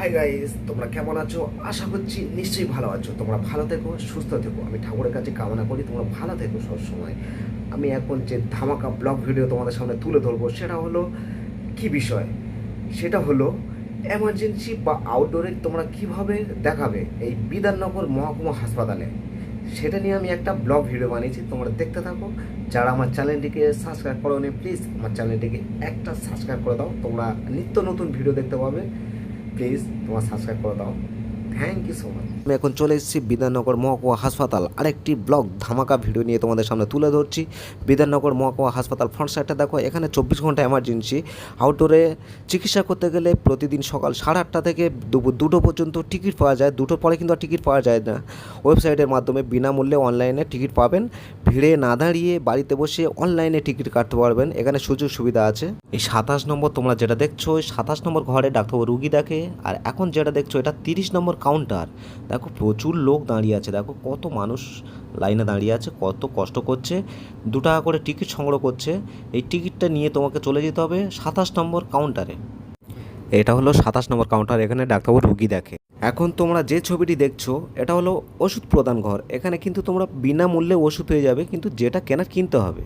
Hi guys তোমরা কেমন আছো? আশা করছি নিশ্চয়ই ভালো আছো। তোমরা ভালো থেকো, সুস্থ থেকো। আমি ঠাকুরের কাছে কামনা করি তোমরা ভালো থেকো সবসময়। আমি এখন যে ধামাকা ব্লগ ভিডিও তোমাদের সামনে তুলে ধরবো, সেটা হলো কি বিষয়? সেটা হলো এমার্জেন্সি বা আউটডোরে তোমরা কীভাবে দেখাবে এই বিধাননগর মহকুমা হাসপাতালে? সেটা নিয়ে আমি একটা ব্লগ ভিডিও বানিয়েছি, তোমরা দেখতে থাকো। যারা আমার চ্যানেলটিকে সাবস্ক্রাইব করো প্লিজ আমার চ্যানেলটিকে একটা সাবস্ক্রাইব করে দাও। তোমরা নিত্য নতুন ভিডিও দেখতে পাবে। প্লিজ তোমার সাবস্ক্রাইব করে দাও থ্যাংক ইউ সো মাচ আমি এখন চলে এসেছি বিধাননগর মহকুমা হাসপাতাল। আরেকটি ব্লগ, ধামাকা ভিডিও নিয়ে তোমাদের সামনে তুলে ধরছি। বিধাননগর মহকুমা হাসপাতাল ফ্রন্ট সাইডটা দেখো, এখানে চব্বিশ ঘণ্টা এমার্জেন্সি আউটডোরে চিকিৎসা করতে গেলে প্রতিদিন সকাল সাড়ে আটটা থেকে দুপুর দুটো পর্যন্ত টিকিট পাওয়া যায়। দুটোর পরে কিন্তু আর টিকিট পাওয়া যায় না। ওয়েবসাইটের মাধ্যমে বিনামূল্যে অনলাইনে টিকিট পাবেন। ভিড়ে না দাঁড়িয়ে বাড়িতে বসে অনলাইনে টিকিট কাটতে পারবেন। এখানে সুযোগ সুবিধা আছে। এই সাতাশ নম্বর তোমরা যেটা দেখছ সাতাশ নম্বর ঘরে ডাক্তারবাবু রুগী দেখে। আর এখন যেটা দেখছ, এটা তিরিশ নম্বর কাউন্টার দেখো, প্রচুর লোক দাঁড়িয়ে আছে। দেখো, কত মানুষ লাইনে দাঁড়িয়ে আছে, কত কষ্ট করছে। দু টাকা করে টিকিট সংগ্রহ করছে। এই টিকিটটা নিয়ে তোমাকে চলে যেতে হবে সাতাশ নম্বর কাউন্টারে এটা হলো সাতাশ নম্বর কাউন্টার এখানে ডাক্তারবাবু রুগী দেখে। এখন তোমরা যে ছবিটি দেখছ, এটা হলো ওষুধ প্রদান ঘর। এখানে কিন্তু তোমরা বিনামূল্যে ওষুধ পেয়ে যাবে, কিন্তু যেটা কেনার কিনতে হবে।